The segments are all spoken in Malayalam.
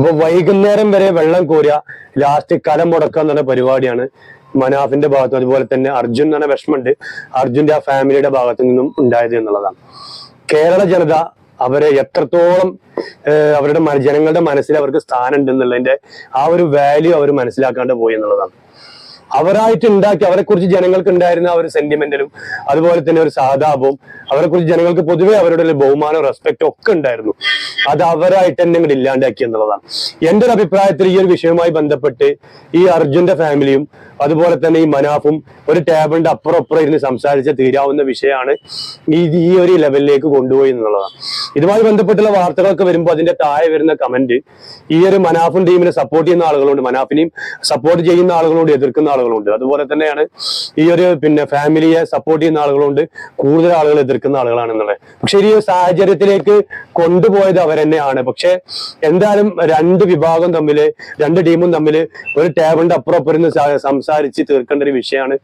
അപ്പൊ വൈകുന്നേരം വരെ വെള്ളം കോരുക. ലാസ്റ്റ് കലം മുടക്കുക എന്നുള്ള പരിപാടിയാണ്. മനാഫിന്റെ ഭാഗത്തും അതുപോലെ തന്നെ അർജുൻ എന്ന് പറഞ്ഞ വിഷമമുണ്ട്. അർജുന്റെ ആ ഫാമിലിയുടെ ഭാഗത്തു നിന്നും ഉണ്ടായത് എന്നുള്ളതാണ്. കേരള ജനത അവരെ എത്രത്തോളം അവരുടെ ജനങ്ങളുടെ മനസ്സിൽ അവർക്ക് സ്ഥാനം ഉണ്ടെന്നുള്ളതിന്റെ ആ ഒരു വാല്യൂ അവർ മനസ്സിലാക്കാണ്ട് പോയി എന്നുള്ളതാണ്. അവരായിട്ട് ഉണ്ടാക്കി അവരെ കുറിച്ച് ജനങ്ങൾക്ക് ഉണ്ടായിരുന്ന ആ ഒരു സെന്റിമെന്റലും അതുപോലെ തന്നെ ഒരു സാധാപവും അവരെ കുറിച്ച് ജനങ്ങൾക്ക് പൊതുവെ അവരുടെ ബഹുമാനവും റെസ്പെക്റ്റും ഒക്കെ ഉണ്ടായിരുന്നു. അത് അവരായിട്ട് തന്നെ ഇങ്ങോട്ട് ഇല്ലാണ്ടാക്കി എന്നുള്ളതാണ്. എന്റെ ഒരു അഭിപ്രായത്തിൽ ഈ ഒരു വിഷയവുമായി ബന്ധപ്പെട്ട് ഈ അർജുന്റെ ഫാമിലിയും അതുപോലെ തന്നെ ഈ മനാഫും ഒരു ടേബിളിന്റെ അപ്പുറം അപ്പുറം ഇരുന്ന് സംസാരിച്ച് തീരാവുന്ന വിഷയമാണ് ഈ ഈ ഒരു ലെവലിലേക്ക് കൊണ്ടുപോയി എന്നുള്ളതാണ്. ഇതുമായി ബന്ധപ്പെട്ടുള്ള വാർത്തകളൊക്കെ വരുമ്പോൾ അതിന്റെ താഴെ വരുന്ന കമന്റ് ഈ ഒരു മനാഫും ടീമിനെ സപ്പോർട്ട് ചെയ്യുന്ന ആളുകളുണ്ട്. മനാഫിനെയും സപ്പോർട്ട് ചെയ്യുന്ന ആളുകളുണ്ട് എതിർക്കുന്ന ആളുകളുണ്ട്. അതുപോലെ തന്നെയാണ് ഈ ഒരു പിന്നെ ഫാമിലിയെ സപ്പോർട്ട് ചെയ്യുന്ന ആളുകളുണ്ട് കൂടുതൽ ആളുകൾ എതിർക്കുന്ന ആളുകളാണ് എന്നുള്ളത് പക്ഷെ ഈ ഒരു സാഹചര്യത്തിലേക്ക് കൊണ്ടുപോയത് അവർ തന്നെയാണ് പക്ഷെ എന്തായാലും രണ്ട് വിഭാഗം തമ്മിൽ രണ്ട് ടീമും തമ്മിൽ ഒരു ടേബിളിന്റെ അപ്പുറം അപ്പുറം ഇരുന്ന് സംസാരിച്ച് തീർക്കേണ്ട ഒരു വിഷയമാണ്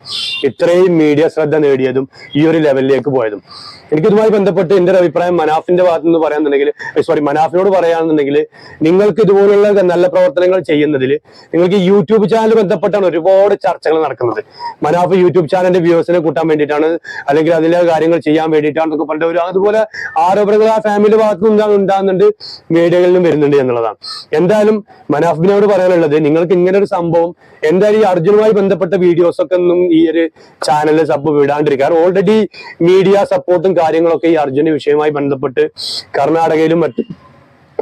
ഇത്രയും മീഡിയ ശ്രദ്ധ നേടിയതും ഈ ഒരു ലെവലിലേക്ക് പോയതും. എനിക്കിതുമായി ബന്ധപ്പെട്ട് എന്റെ ഒരു അഭിപ്രായം മനാഫിന്റെ ഭാഗത്ത് നിന്ന് പറയാന്നുണ്ടെങ്കിൽ സോറി മനാഫിനോട് പറയാന്നുണ്ടെങ്കിൽ നിങ്ങൾക്ക് ഇതുപോലുള്ള നല്ല പ്രവർത്തനങ്ങൾ ചെയ്യുന്നതിൽ നിങ്ങൾക്ക് യൂട്യൂബ് ചാനൽ ബന്ധപ്പെട്ടാണ് ഒരുപാട് ചർച്ചകൾ നടക്കുന്നത്. മനാഫ് യൂട്യൂബ് ചാനലിന്റെ വ്യൂവേഴ്സിനെ കൂട്ടാൻ വേണ്ടിയിട്ടാണ് അല്ലെങ്കിൽ അതിലെ കാര്യങ്ങൾ ചെയ്യാൻ വേണ്ടിയിട്ടാണ് എന്നൊക്കെ പറഞ്ഞിട്ട് അതുപോലെ ആരോപണങ്ങൾ ആ ഫാമിലി ഭാഗത്തു നിന്ന് ഉണ്ടാകുന്നുണ്ട് മീഡിയകളിലും വരുന്നുണ്ട് എന്നുള്ളതാണ്. എന്തായാലും മനാഫിനോട് പറയാനുള്ളത് നിങ്ങൾക്ക് ഇങ്ങനെ ഒരു സംഭവം എന്തായാലും ഈ അർജുനുമായി ബന്ധപ്പെട്ട വീഡിയോസ് ഒക്കെ ഒന്നും ഈ ഒരു ചാനലിൽ സബ് വിടാണ്ടിരിക്കുക. ഓൾറെഡി മീഡിയ സപ്പോർട്ടും കാര്യങ്ങളൊക്കെ ഈ അർജുന വിഷയവുമായി ബന്ധപ്പെട്ട് കർണാടകയിലും മറ്റ്.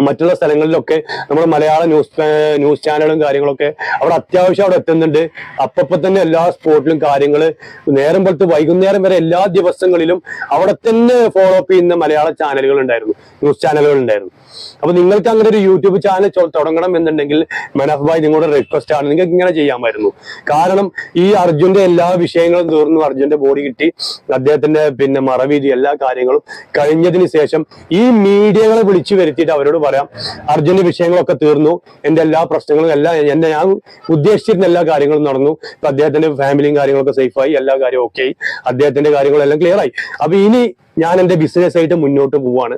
മറ്റുള്ള സ്ഥലങ്ങളിലൊക്കെ നമ്മൾ മലയാള ന്യൂസ് ന്യൂസ് ചാനലും കാര്യങ്ങളൊക്കെ അവിടെ അത്യാവശ്യം അവിടെ എത്തുന്നുണ്ട്. അപ്പപ്പോ തന്നെ എല്ലാ സ്പോട്ടിലും കാര്യങ്ങൾ നേരം പോലത്തെ വൈകുന്നേരം വരെ എല്ലാ ദിവസങ്ങളിലും അവിടെ തന്നെ ഫോളോ അപ്പ് ചെയ്യുന്ന മലയാള ചാനലുകൾ ഉണ്ടായിരുന്നു. ന്യൂസ് ചാനലുകൾ ഉണ്ടായിരുന്നു. അപ്പൊ നിങ്ങൾക്ക് അങ്ങനെ ഒരു യൂട്യൂബ് ചാനൽ തുടങ്ങണം എന്നുണ്ടെങ്കിൽ മനഫ് ഭായ് നിങ്ങളുടെ റിക്വസ്റ്റ് ആണ്. നിങ്ങൾക്ക് ഇങ്ങനെ ചെയ്യാമായിരുന്നു. കാരണം ഈ അർജുന്റെ എല്ലാ വിഷയങ്ങളും തീർന്നു. അർജുന്റെ ബോഡി കിട്ടി. അദ്ദേഹത്തിന്റെ പിന്നെ മറവീതി എല്ലാ കാര്യങ്ങളും കഴിഞ്ഞതിന് ശേഷം ഈ മീഡിയകളെ വിളിച്ചു വരുത്തിയിട്ട് അവരോട് പറയാം. അർജന്റ് വിഷയങ്ങളൊക്കെ തീർന്നു. എന്റെ എല്ലാ പ്രശ്നങ്ങളും എല്ലാ എന്നെ ഞാൻ ഉദ്ദേശിച്ചിരുന്ന എല്ലാ കാര്യങ്ങളും നടന്നു. ഇപ്പൊ അദ്ദേഹത്തിന്റെ ഫാമിലിയും കാര്യങ്ങളൊക്കെ സേഫായി. എല്ലാ കാര്യവും ഓക്കെ ആയി. അദ്ദേഹത്തിന്റെ കാര്യങ്ങളെല്ലാം ക്ലിയർ ആയി. അപ്പൊ ഇനി ഞാൻ എന്റെ ബിസിനസ് ആയിട്ട് മുന്നോട്ട് പോവാണ്.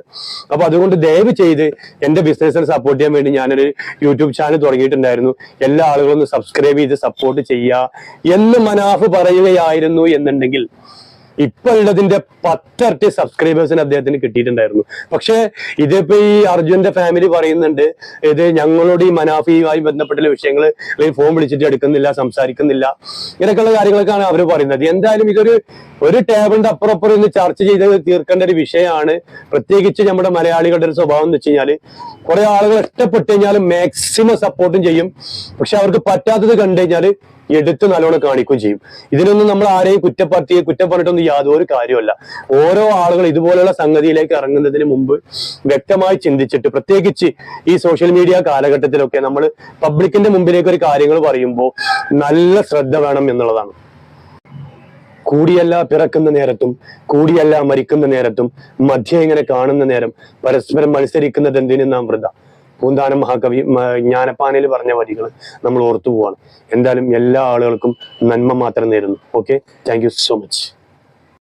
അപ്പൊ അതുകൊണ്ട് ദയവ് ചെയ്ത് എന്റെ ബിസിനസ്സിനെ സപ്പോർട്ട് ചെയ്യാൻ വേണ്ടി ഞാനൊരു യൂട്യൂബ് ചാനൽ തുടങ്ങിയിട്ടുണ്ടായിരുന്നു. എല്ലാ ആളുകളും സബ്സ്ക്രൈബ് ചെയ്ത് സപ്പോർട്ട് ചെയ്യുക എന്ന് മനാഫ് പറയുകയായിരുന്നു എന്നുണ്ടെങ്കിൽ ഇപ്പൊ ഉള്ളതിന്റെ പത്തരട്ടി സബ്സ്ക്രൈബേഴ്സിന് അദ്ദേഹത്തിന് കിട്ടിയിട്ടുണ്ടായിരുന്നു. പക്ഷേ ഇതിപ്പോ ഈ അർജുന്റെ ഫാമിലി പറയുന്നുണ്ട് ഇത് ഞങ്ങളോട് ഈ മനാഫിയുമായി ബന്ധപ്പെട്ട വിഷയങ്ങൾ ഫോൺ വിളിച്ചിട്ട് എടുക്കുന്നില്ല സംസാരിക്കുന്നില്ല. ഇങ്ങനെയൊക്കെയുള്ള കാര്യങ്ങളൊക്കെയാണ് അവർ പറയുന്നത്. എന്തായാലും ഇതൊരു ഒരു ടേബിളിന്റെ അപ്പുറപ്പുറം അപ്പുറം ഇന്ന് ചർച്ച ചെയ്ത് തീർക്കേണ്ട ഒരു വിഷയമാണ്. പ്രത്യേകിച്ച് നമ്മുടെ മലയാളികളുടെ ഒരു സ്വഭാവം എന്ന് വെച്ച് കഴിഞ്ഞാൽ കുറെ ആളുകൾ ഇഷ്ടപ്പെട്ടു കഴിഞ്ഞാൽ മാക്സിമം സപ്പോർട്ടും ചെയ്യും. പക്ഷെ അവർക്ക് പറ്റാത്തത് കണ്ടു കഴിഞ്ഞാൽ എടുത്ത് നല്ലോണം കാണിക്കുകയും ചെയ്യും. ഇതിനൊന്നും നമ്മൾ ആരെയും കുറ്റപ്പെടുത്തി കുറ്റം പറഞ്ഞിട്ടൊന്നും യാതൊരു കാര്യമല്ല ഓരോ ആളുകൾ ഇതുപോലെയുള്ള സംഗതിയിലേക്ക് ഇറങ്ങുന്നതിന് മുമ്പ് വ്യക്തമായി ചിന്തിച്ചിട്ട് പ്രത്യേകിച്ച് ഈ സോഷ്യൽ മീഡിയ കാലഘട്ടത്തിലൊക്കെ നമ്മൾ പബ്ലിക്കിന്റെ മുമ്പിലേക്ക് ഒരു കാര്യങ്ങൾ പറയുമ്പോൾ നല്ല ശ്രദ്ധ വേണം എന്നുള്ളതാണ്. കൂടിയല്ല പിറക്കുന്ന നേരത്തും കൂടിയല്ല മരിക്കുന്ന നേരത്തും മധ്യ ഇങ്ങനെ കാണുന്ന നേരം പരസ്പരം മത്സരിക്കുന്നത് എന്തിനും നാം പൂന്താനം മഹാകവി ജ്ഞാനപ്പാനയിൽ പറഞ്ഞ വരികൾ നമ്മൾ ഓർത്തു പോവാണ്. എന്തായാലും എല്ലാ ആളുകൾക്കും നന്മ മാത്രം നേരുന്നു. Okay thank so much